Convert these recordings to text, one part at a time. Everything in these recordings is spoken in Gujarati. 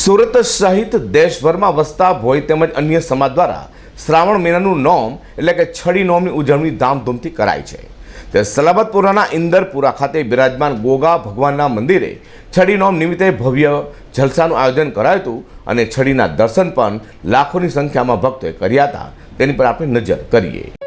સુરત સહિત દેશભરમાં વસતા ભોય તેમજ અન્ય સમાજ દ્વારા શ્રાવણ મહિનાનું નોમ એટલે કે છડી નોમની ઉજવણી ધામધૂમથી કરાય છે. તે સલાબતપુરાના ઇન્દરપુરા ખાતે બિરાજમાન ગોગા ભગવાનના મંદિરે છડી નોમ નિમિત્તે ભવ્ય જલસાનું આયોજન કરાયું હતું અને છડીના દર્શન પણ લાખોની સંખ્યામાં ભક્તોએ કર્યા હતા. તેની પર આપણે નજર કરીએ.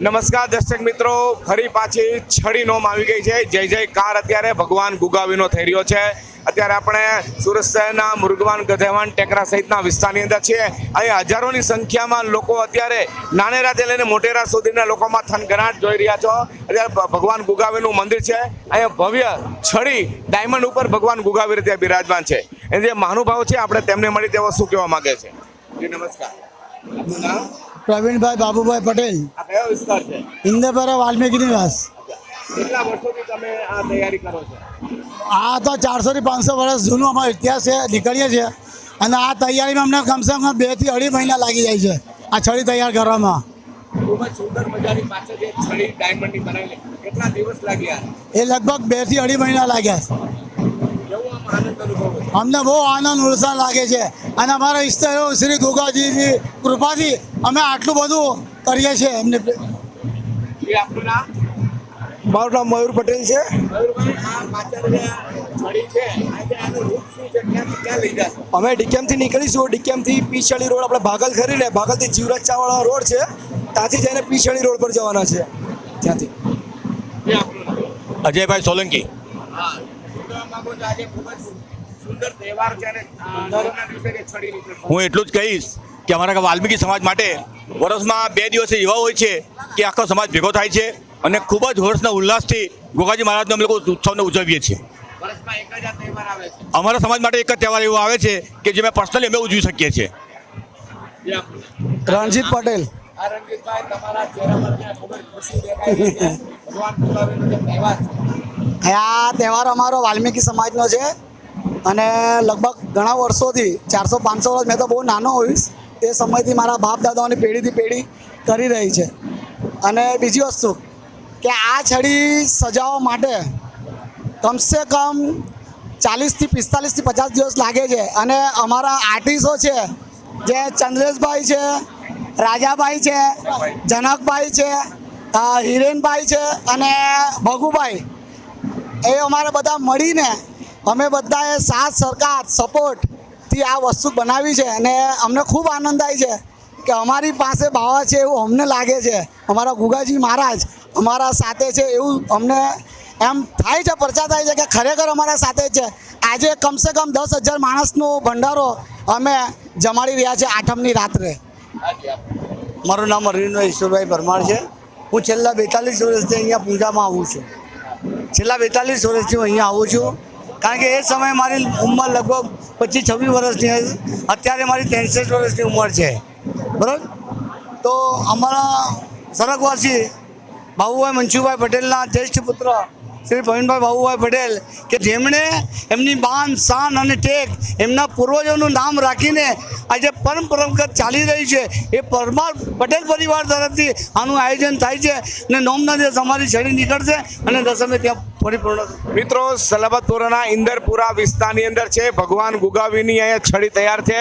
નમસ્કાર દર્શક મિત્રો, ફરી પાછી છડી નોમ આવી ગઈ છે. જય જય કાર. અત્યારે ભગવાન ગુગાવીનો થઈ રહ્યો છે. અત્યારે આપણે સુરત શહેરના મુર્ગવાન, ગધેવાન, ટેકરા સહિતના વિસ્તારની અંદર છીએ. અહીં હજારોની સંખ્યામાં લોકો અત્યારે નાનેરાથી લઈને મોટેરા સુધીના લોકોમાં થનગનાટ જોઈ રહ્યા છો. અત્યારે ભગવાન ગુગાવીનું મંદિર છે. અહીંયા ભવ્ય છડી ડાયમંડ ઉપર ભગવાન ગુગાવી રીતે બિરાજમાન છે. એ જે મહાનુભાવ છે, આપણે તેમને મળી તેઓ શું કહેવા માંગે છે? નમસ્કાર. પ્રવીણભાઈ બાબુભાઈ પટેલ. આ કયો વિસ્તાર છે? ઇન્દ્રપરા વાલ્મીકી નિવાસ. કેટલા વર્ષોથી તમે આ તૈયારી કરો છો? આ તો ચારસો થી પાંચસો વર્ષ જૂનો અમારો ઇતિહાસ છે નીકળીએ છીએ. અને આ તૈયારીમાં અમને કમસે કમ બેથી અઢી મહિના લાગી જાય છે આ છડી તૈયાર કરવામાં. ખૂબ જ સુંદર મજાની પાછળ જે છડી ડાયમંડની બનાવેલી. કેટલા દિવસ લાગ્યા? એ લગભગ બેથી અઢી મહિના લાગ્યા અમને બહુ આનંદ ઉત્સાહ લાગે છે. અને અમારો ઈષ્ટ એવો શ્રી દુર્ગાજીની કૃપાથી અમે આટલું બધું કરીએ છીએ એમને. એ આપનું નામ? મારું નામ મયુર પટેલ છે. અમે ડીકેમથી નીકળીશું. ડીકેમથી પીછળી રોડ આપણે ભાગલ ખરીને ભાગલથી જીવરાજ ચાવડા રોડ છે. ત્યાંથી જઈને પીછળી રોડ પર જવાના છે. ત્યાંથી. એ આપનું નામ? અજયભાઈ સોલંકી. હા એટલું જ કહીશ કે અમારા વાલ્મીકી સમાજ માટે વર્ષમાં બે દિવસ એવા હોય છે કે આખો સમાજ ભેગો થાય છે અને ખૂબ જ હર્ષના ઉલ્લાસથી ગોગાજી મહારાજનો અમે લોકો ઉત્સવને ઉજવીએ છીએ. વર્ષમાં એક જ આ તહેવાર આવે છે. અમારા સમાજ માટે એક જ તહેવાર એવો આવે છે કે જે મેં પર્સનલી અમે ઉજવી શકીએ છીએ. રણજીત પટેલ. આ રંગીતભાઈ તમારા ચહેરા પર ક્યાં ખૂબ જ ખુશી દેખાઈ રહી છે. ભગવાન ગુલાબીનો જે તહેવાર છે. આ તહેવાર અમારો વાલ્મીકી સમાજનો છે. અને લગભગ ઘણા વર્ષોથી, ચારસો, પાંચસો વર્ષ, મેં તો બહુ નાનો હોઈશ તે સમયથી મારા બાપ દાદાઓની પેઢીથી પેઢી કરી રહી છે. અને બીજી વસ્તુ કે આ છડી સજાવવા માટે કમસે કમ ચાલીસથી પિસ્તાલીસથી પચાસ દિવસ લાગે છે. અને અમારા આર્ટિસ્ટો છે, જે ચંદ્રેશભાઈ છે, રાજાભાઈ છે, જનકભાઈ છે હિરેનભાઈ છે અને ભગુભાઈ, એ અમારે બધા મળીને અમે બધાએ સાથ, સરકાર સપોર્ટથી આ વસ્તુ બનાવી છે અને અમને ખૂબ આનંદ થાય છે કે અમારી પાસે બાવા છે એવું અમને લાગે છે. અમારા ગુગાજી મહારાજ અમારા સાથે છે એવું અમને એમ થાય છે પરચા થાય છે કે ખરેખર અમારા સાથે છે. આજે કમસે કમ દસ હજાર માણસનો ભંડારો અમે જમાડી રહ્યા છે આઠમની રાત્રે. મારું નામ અરવિંદભાઈ ઈશ્વરભાઈ પરમાર છે. હું છેલ્લા બેતાલીસ વર્ષથી અહીંયા પૂજામાં આવું છું. છેલ્લા બેતાલીસ વર્ષથી હું અહીંયા આવું છું. કારણ કે એ સમયે મારી ઉંમર લગભગ પચીસ છવ્વીસ વર્ષની અત્યારે મારી ત્રેસઠ વર્ષની ઉંમર છે. બરાબર? તો અમારા સરગવાસી બાબુભાઈ મનસુભાઈ પટેલના જ્યેષ્ઠ પુત્ર શ્રી પ્રવીણભાઈ બાબુભાઈ પટેલ કે જેમણે એમની બાન, શાન અને ટેક એમના પૂર્વજોનું નામ રાખીને આજે પરંપરાગત ચાલી રહી છે. એ પરમાર પટેલ પરિવાર તરફથી આનું આયોજન થાય છે અને નોમના દિવસ અમારી છડી નીકળશે અને દસમે ત્યાં પરિપૂર્ણ મિત્રો સલાબતપુરાના ઇન્દરપુરા વિસ્તારની અંદર છે. ભગવાન ગુગાવીની અહીંયા છડી તૈયાર છે.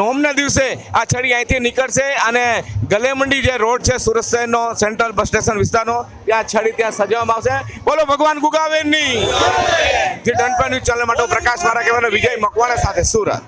નોમના દિવસે આ છડી અહીંથી નીકળશે અને ગલેમંડી જે રોડ છે સુરત શહેરનો સેન્ટ્રલ બસ સ્ટેશન વિસ્તારનો ત્યાં છડી ત્યાં સજાવવામાં આવશે. બોલો ભગવાન ગુગાવીની. જે ડનપા ન્યૂઝ ચેનલ માટે પ્રકાશ મારા કહેવાનો વિજય મકવાણા સાથે સુરત.